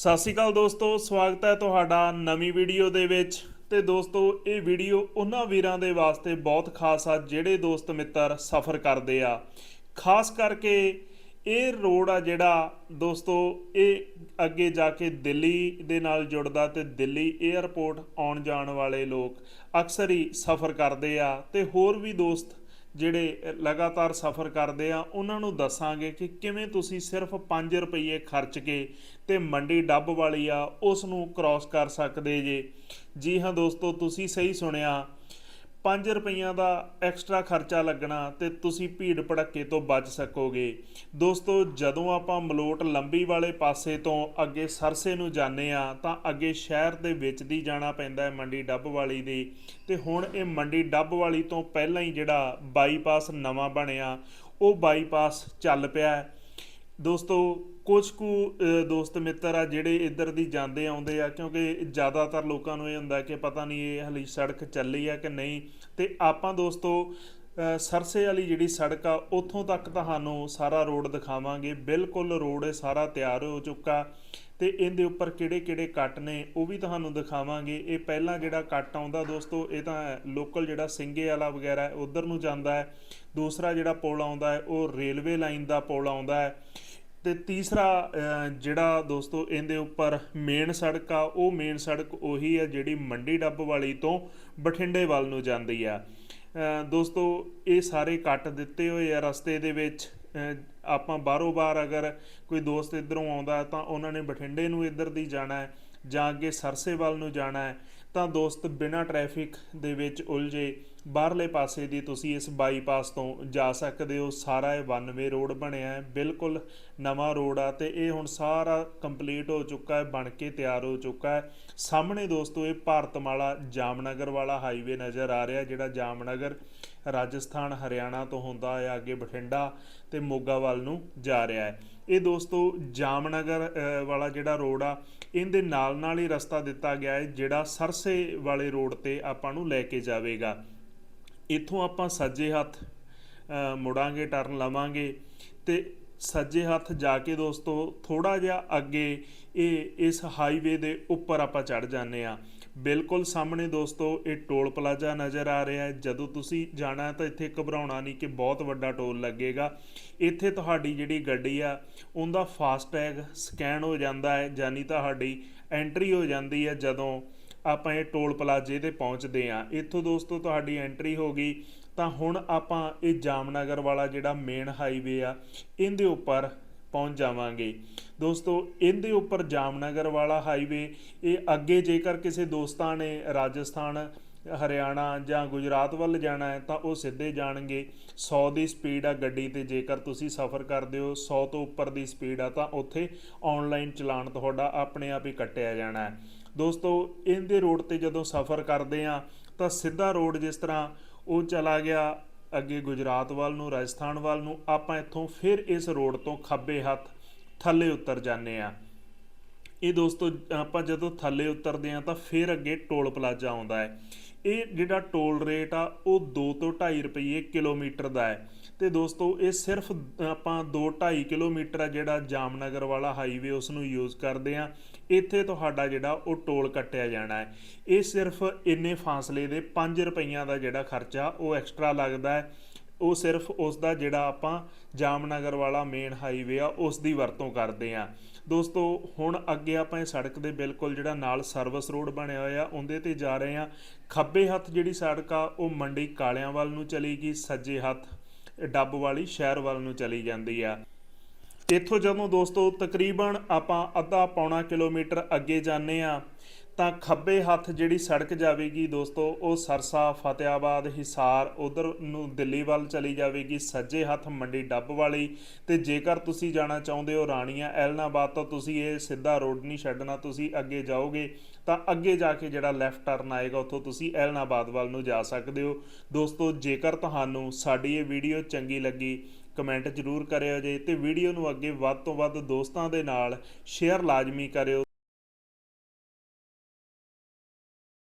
ਸਤਿ ਸ਼੍ਰੀ ਅਕਾਲ ਦੋਸਤੋ, ਸਵਾਗਤ ਹੈ ਤੁਹਾਡਾ ਨਵੀਂ ਵੀਡੀਓ ਦੇ ਵਿੱਚ। ਤੇ ਦੋਸਤੋ, ਇਹ ਵੀਡੀਓ ਉਹਨਾਂ ਵੀਰਾਂ ਦੇ ਵਾਸਤੇ ਬਹੁਤ ਖਾਸ ਆ, ਜਿਹੜੇ ਦੋਸਤ ਮਿੱਤਰ ਸਫ਼ਰ ਕਰਦੇ ਆ। ਖਾਸ ਕਰਕੇ ਇਹ ਰੋਡ ਆ ਜਿਹੜਾ, ਦੋਸਤੋ, ਇਹ ਅੱਗੇ ਜਾ ਕੇ ਦਿੱਲੀ ਦੇ ਨਾਲ ਜੁੜਦਾ ਤੇ ਦਿੱਲੀ 에ਅਰਪੋਰਟ ਆਉਣ ਜਾਣ ਵਾਲੇ ਲੋਕ ਅਕਸਰ ਹੀ ਸਫ਼ਰ ਕਰਦੇ ਆ। ਤੇ ਹੋਰ ਵੀ ਦੋਸਤ ਜਿਹੜੇ ਲਗਾਤਾਰ ਸਫ਼ਰ ਕਰਦੇ ਆ, ਉਹਨਾਂ ਨੂੰ ਦੱਸਾਂਗੇ ਕਿ ਕਿਵੇਂ ਤੁਸੀਂ ਸਿਰਫ 5 ਰੁਪਏ ਖਰਚ ਕੇ ਤੇ ਮੰਡੀ ਡੱਬ ਵਾਲੀ ਆ, ਉਸ ਨੂੰ ਕ੍ਰਾਸ ਕਰ ਸਕਦੇ ਜੇ। ਜੀ ਹਾਂ ਦੋਸਤੋ, ਤੁਸੀਂ ਸਹੀ ਸੁਣਿਆ। 5 ਰੁਪਈਆਂ ਦਾ ਐਕਸਟਰਾ ਖਰਚਾ ਲੱਗਣਾ ਤੇ ਤੁਸੀਂ ਭੀੜ ਭੜੱਕੇ ਤੋਂ ਬਚ ਸਕੋਗੇ। ਦੋਸਤੋ, ਜਦੋਂ ਆਪਾਂ ਮਲੋਟ ਲੰਬੀ ਵਾਲੇ ਪਾਸੇ ਤੋਂ ਅੱਗੇ ਸਰਸੇ ਨੂੰ ਜਾਂਦੇ ਆ ਤਾਂ ਅੱਗੇ ਸ਼ਹਿਰ ਦੇ ਵਿੱਚ ਦੀ ਜਾਣਾ ਪੈਂਦਾ ਹੈ ਮੰਡੀ ਡੱਬ ਵਾਲੀ ਦੀ। ਤੇ ਹੁਣ ਇਹ ਮੰਡੀ ਡੱਬ ਵਾਲੀ ਤੋਂ ਪਹਿਲਾਂ ਹੀ ਜਿਹੜਾ ਬਾਈਪਾਸ ਨਵਾਂ ਬਣਿਆ, ਉਹ ਬਾਈਪਾਸ ਚੱਲ ਪਿਆ ਹੈ। ਦੋਸਤੋ ਕੁਝ ਕੁ ਦੋਸਤ ਮਿੱਤਰ ਆ ਜਿਹੜੇ ਇੱਧਰ ਦੀ ਜਾਂਦੇ ਆਉਂਦੇ ਆ, ਕਿਉਂਕਿ ਜ਼ਿਆਦਾਤਰ ਲੋਕਾਂ ਨੂੰ ਇਹ ਹੁੰਦਾ ਕਿ ਪਤਾ ਨਹੀਂ ਇਹ ਹਲੀ ਸੜਕ ਚੱਲੀ ਆ ਕਿ ਨਹੀਂ। ਤੇ ਆਪਾਂ ਦੋਸਤੋ ਸਰਸੇ ਵਾਲੀ ਜਿਹੜੀ ਸੜਕ ਆ, ਉੱਥੋਂ ਤੱਕ ਤੁਹਾਨੂੰ ਸਾਰਾ ਰੋਡ ਦਿਖਾਵਾਂਗੇ। ਬਿਲਕੁਲ ਰੋਡ ਸਾਰਾ ਤਿਆਰ ਹੋ ਚੁੱਕਾ। ਤੇ ਇਹਦੇ ਉੱਪਰ ਕਿਹੜੇ ਕਿਹੜੇ ਕੱਟ ਨੇ, ਉਹ ਵੀ ਤੁਹਾਨੂੰ ਦਿਖਾਵਾਂਗੇ। ਇਹ ਪਹਿਲਾਂ ਜਿਹੜਾ ਕੱਟ ਆਉਂਦਾ ਦੋਸਤੋ, ਇਹ ਤਾਂ ਲੋਕਲ ਜਿਹੜਾ ਸਿੰਗੇ ਵਾਲਾ ਵਗੈਰਾ ਹੈ, ਉਧਰ ਨੂੰ ਜਾਂਦਾ ਹੈ। ਦੂਸਰਾ ਜਿਹੜਾ ਪੁਲ ਆਉਂਦਾ ਹੈ, ਉਹ ਰੇਲਵੇ ਲਾਈਨ ਦਾ ਪੁਲ ਆਉਂਦਾ ਹੈ। ਤੇ ਤੀਸਰਾ ਜਿਹੜਾ ਦੋਸਤੋ ਇਹਦੇ ਉੱਪਰ ਮੇਨ ਸੜਕ ਆ, ਉਹ ਮੇਨ ਸੜਕ ਉਹੀ ਆ ਜਿਹੜੀ ਮੰਡੀ ਡੱਬ ਵਾਲੀ ਤੋਂ ਬਠਿੰਡੇ ਵੱਲ ਨੂੰ ਜਾਂਦੀ ਆ। ਦੋਸਤੋ ਇਹ ਸਾਰੇ ਕੱਟ ਦਿੱਤੇ ਹੋਏ ਆ ਰਸਤੇ ਦੇ ਵਿੱਚ। ਆਪਾਂ ਬਾਹਰੋਂ ਬਾਹਰ ਅਗਰ ਕੋਈ ਦੋਸਤ ਇਧਰੋਂ ਆਉਂਦਾ ਤਾਂ ਉਹਨਾਂ ਨੇ ਬਠਿੰਡੇ ਨੂੰ ਇੱਧਰ ਦੀ ਜਾਣਾ ਹੈ ਜਾਂ ਅੱਗੇ ਸਰਸੇ ਵੱਲ ਨੂੰ ਜਾਣਾ ਹੈ ਤਾਂ ਦੋਸਤ ਬਿਨਾਂ ਟ੍ਰੈਫਿਕ ਦੇ ਵਿੱਚ ਉਲਝੇ ਬਾਹਰਲੇ ਪਾਸੇ ਦੀ ਤੁਸੀਂ ਇਸ ਬਾਈਪਾਸ ਤੋਂ ਜਾ ਸਕਦੇ ਹੋ। ਸਾਰਾ ਇਹ ਵਨ ਵੇ ਰੋਡ ਬਣਿਆ ਹੈ। ਬਿਲਕੁਲ ਨਵਾਂ ਰੋਡ ਆ ਤੇ ਇਹ ਹੁਣ ਸਾਰਾ ਕੰਪਲੀਟ ਹੋ ਚੁੱਕਾ ਹੈ, ਬਣ ਕੇ ਤਿਆਰ ਹੋ ਚੁੱਕਾ ਹੈ। ਸਾਹਮਣੇ ਦੋਸਤੋ, ਇਹ ਭਾਰਤਮਾਲਾ ਜਾਮਨਗਰ ਵਾਲਾ ਹਾਈਵੇ ਨਜ਼ਰ ਆ ਰਿਹਾ, ਜਿਹੜਾ ਜਾਮਨਗਰ ਰਾਜਸਥਾਨ, ਹਰਿਆਣਾ ਤੋਂ ਹੁੰਦਾ ਹੈ, ਅੱਗੇ ਬਠਿੰਡਾ ਤੇ ਮੋਗਾ ਵੱਲ ਨੂੰ ਜਾ ਰਿਹਾ ਹੈ। ਇਹ ਦੋਸਤੋ ਜਾਮਨਗਰ ਵਾਲਾ ਜਿਹੜਾ ਰੋਡ ਆ, ਇਹਦੇ ਨਾਲ ਨਾਲ ਹੀ ਰਸਤਾ ਦਿੱਤਾ ਗਿਆ ਹੈ, ਜਿਹੜਾ ਸਰਸੇ ਵਾਲੇ ਰੋਡ ਤੇ ਆਪਾਂ ਨੂੰ ਲੈ ਕੇ ਜਾਵੇਗਾ। ਇੱਥੋਂ ਆਪਾਂ ਸੱਜੇ ਹੱਥ ਮੁੜਾਂਗੇ, ਟਰਨ ਲਵਾਂਗੇ ਤੇ ਸੱਜੇ ਹੱਥ ਜਾ ਕੇ ਦੋਸਤੋ ਥੋੜਾ ਜਿਹਾ ਅੱਗੇ ਇਹ, ਇਸ ਹਾਈਵੇ ਦੇ ਉੱਪਰ ਆਪਾਂ ਚੜ ਜਾਂਦੇ ਆ ਬਿਲਕੁਲ ਸਾਹਮਣੇ ਦੋਸਤੋ ਇਹ ਟੋਲ ਪਲਾਜ਼ਾ ਨਜ਼ਰ ਆ ਰਿਹਾ ਹੈ। ਜਦੋਂ ਤੁਸੀਂ ਜਾਣਾ ਤਾਂ ਇੱਥੇ ਘਬਰਾਉਣਾ ਨਹੀਂ ਕਿ ਬਹੁਤ ਵੱਡਾ ਟੋਲ ਲੱਗੇਗਾ। ਇੱਥੇ ਤੁਹਾਡੀ ਜਿਹੜੀ ਗੱਡੀ ਆ, ਉਹਦਾ ਫਾਸਟੈਗ ਸਕੈਨ ਹੋ ਜਾਂਦਾ ਹੈ ਯਾਨੀ ਤੁਹਾਡੀ ਐਂਟਰੀ ਹੋ ਜਾਂਦੀ ਹੈ ਜਦੋਂ ਆਪਾਂ ਇਹ ਟੋਲ ਪਲਾਜ਼ੇ ਤੇ ਪਹੁੰਚਦੇ ਆ ਇੱਥੋਂ ਦੋਸਤੋ ਤੁਹਾਡੀ ਐਂਟਰੀ ਹੋ ਗਈ। ਤਾਂ ਹੁਣ ਆਪਾਂ ਇਹ ਜਾਮਨਗਰ ਵਾਲਾ ਜਿਹੜਾ ਮੇਨ ਹਾਈਵੇ ਆ, ਇਹਦੇ ਉੱਪਰ ਪਹੁੰਚ ਜਾਵਾਂਗੇ। ਦੋਸਤੋ, ਇਹਦੇ ਉੱਪਰ ਜਾਮਨਗਰ ਵਾਲਾ ਹਾਈਵੇ ਇਹ ਅੱਗੇ ਜੇਕਰ ਕਿਸੇ ਦੋਸਤਾਂ ਨੇ ਰਾਜਸਥਾਨ, ਹਰਿਆਣਾ ਜਾਂ ਗੁਜਰਾਤ ਵੱਲ ਜਾਣਾ ਹੈ, ਤਾਂ ਉਹ ਸਿੱਧੇ ਜਾਣਗੇ। 100 ਦੀ ਸਪੀਡ ਆ ਗੱਡੀ ਤੇ, ਜੇਕਰ ਤੁਸੀਂ ਸਫ਼ਰ ਕਰਦੇ ਹੋ 100 ਤੋਂ ਉੱਪਰ ਦੀ ਸਪੀਡ ਆ, ਤਾਂ ਉੱਥੇ ਆਨਲਾਈਨ ਚਲਾਨ ਤੁਹਾਡਾ ਆਪਣੇ ਆਪ ਹੀ ਕੱਟਿਆ ਜਾਣਾ ਹੈ। ਦੋਸਤੋ, ਇਹਦੇ ਰੋਡ ਤੇ ਜਦੋਂ ਸਫ਼ਰ ਕਰਦੇ ਆ, ਤਾਂ ਸਿੱਧਾ ਰੋਡ ਜਿਸ ਤਰ੍ਹਾਂ ਉਹ ਚਲਾ ਗਿਆ, ਅੱਗੇ ਗੁਜਰਾਤ ਵੱਲ ਨੂੰ, ਰਾਜਸਥਾਨ ਵੱਲ ਨੂੰ, ਆਪਾਂ ਇੱਥੋਂ ਫਿਰ ਇਸ ਰੋਡ ਤੋਂ ਖੱਬੇ ਹੱਥ ਥੱਲੇ ਉਤਰ ਜਾਂਦੇ ਆ। ਇਹ ਦੋਸਤੋ, ਆਪਾਂ ਜਦੋਂ ਥੱਲੇ ਉਤਰਦੇ ਆ ਤਾਂ ਫਿਰ ਅੱਗੇ ਟੋਲ ਪਲਾਜ਼ਾ ਆਉਂਦਾ ਹੈ। ਇਹ ਜਿਹੜਾ ਟੋਲ ਰੇਟ ਆ, ਉਹ 2 ਤੋਂ 2.5 ਰੁਪਏ ਕਿਲੋਮੀਟਰ ਦਾ ਹੈ। ਤੇ ਦੋਸਤੋ, ਇਹ ਸਿਰਫ ਆਪਾਂ 2.5 ਕਿਲੋਮੀਟਰ ਆ ਜਿਹੜਾ ਜਾਮਨਗਰ ਵਾਲਾ ਹਾਈਵੇ ਉਸ ਨੂੰ ਯੂਜ਼ ਕਰਦੇ ਆ ਇੱਥੇ ਤੁਹਾਡਾ ਜਿਹੜਾ ਉਹ ਟੋਲ ਕੱਟਿਆ ਜਾਣਾ ਹੈ। ਇਹ ਸਿਰਫ ਇੰਨੇ ਫਾਸਲੇ ਦੇ 5 ਰੁਪਈਆਂ ਦਾ ਜਿਹੜਾ ਖਰਚਾ, ਉਹ ਐਕਸਟਰਾ ਲੱਗਦਾ ਹੈ। ਉਹ ਸਿਰਫ ਉਸ ਦਾ ਜਿਹੜਾ ਆਪਾਂ ਜਾਮਨਗਰ ਵਾਲਾ ਮੇਨ ਹਾਈਵੇ ਆ ਉਸ ਦੀ ਵਰਤੋਂ ਕਰਦੇ ਆ। ਦੋਸਤੋ, ਹੁਣ ਅੱਗੇ ਆਪਾਂ ਇਹ ਸੜਕ ਦੇ ਬਿਲਕੁਲ ਜਿਹੜਾ ਨਾਲ ਸਰਵਿਸ ਰੋਡ ਬਣਿਆ ਹੋਇਆ, ਉਹਦੇ ਤੇ ਜਾ ਰਹੇ ਆ। ਖੱਬੇ ਹੱਥ ਜਿਹੜੀ ਸੜਕ ਆ, ਉਹ ਮੰਡੀ ਕਾਲਿਆਂ ਵੱਲ ਨੂੰ ਚਲੇਗੀ ਸੱਜੇ ਹੱਥ ਡੱਬ ਵਾਲੀ ਸ਼ਹਿਰ ਵੱਲ ਨੂੰ ਚਲੀ ਜਾਂਦੀ ਆ। ਇੱਥੋਂ ਜਦੋਂ ਦੋਸਤੋ ਤਕਰੀਬਨ ਆਪਾਂ ਅੱਧਾ ਪੌਣਾ ਕਿਲੋਮੀਟਰ ਅੱਗੇ ਜਾਂਦੇ ਆ ਤਾਂ ਖੱਬੇ ਹੱਥ ਜਿਹੜੀ ਸੜਕ ਜਾਵੇਗੀ ਦੋਸਤੋ, ਉਹ ਸਰਸਾ ਫਤਿਆਬਾਦ ਹਿਸਾਰ, ਉਧਰ ਨੂੰ ਦਿੱਲੀ ਵੱਲ ਚਲੀ ਜਾਵੇਗੀ, ਸੱਜੇ ਹੱਥ ਮੰਡੀ ਡੱਬ ਵਾਲੀ ਤੇ ਜੇਕਰ ਤੁਸੀਂ ਜਾਣਾ ਚਾਹੁੰਦੇ ਹੋ ਰਾਣੀਆਂ ਐਲਨਾਬਾਦ ਤੋਂ ਤੁਸੀਂ ਇਹ ਸਿੱਧਾ ਰੋਡ ਨਹੀਂ ਛੱਡਣਾ, ਤੁਸੀਂ ਅੱਗੇ ਜਾਓਗੇ ਤਾਂ ਅੱਗੇ ਜਾ ਕੇ ਜਿਹੜਾ ਲੈਫਟ ਟਰਨ ਆਏਗਾ, ਉੱਥੋਂ ਤੁਸੀਂ ਐਲਨਾਬਾਦ ਵੱਲ ਨੂੰ ਜਾ ਸਕਦੇ ਹੋ। ਦੋਸਤੋ, ਜੇਕਰ ਤੁਹਾਨੂੰ ਸਾਡੀ ਇਹ ਵੀਡੀਓ ਚੰਗੀ ਲੱਗੀ, ਕਮੈਂਟ ਜ਼ਰੂਰ ਕਰਿਓ ਜੇ ਤੇ ਵੀਡੀਓ ਨੂੰ ਅੱਗੇ ਵੱਧ ਤੋਂ ਵੱਧ ਦੋਸਤਾਂ ਦੇ ਨਾਲ ਸ਼ੇਅਰ ਲਾਜ਼ਮੀ ਕਰਿਓ।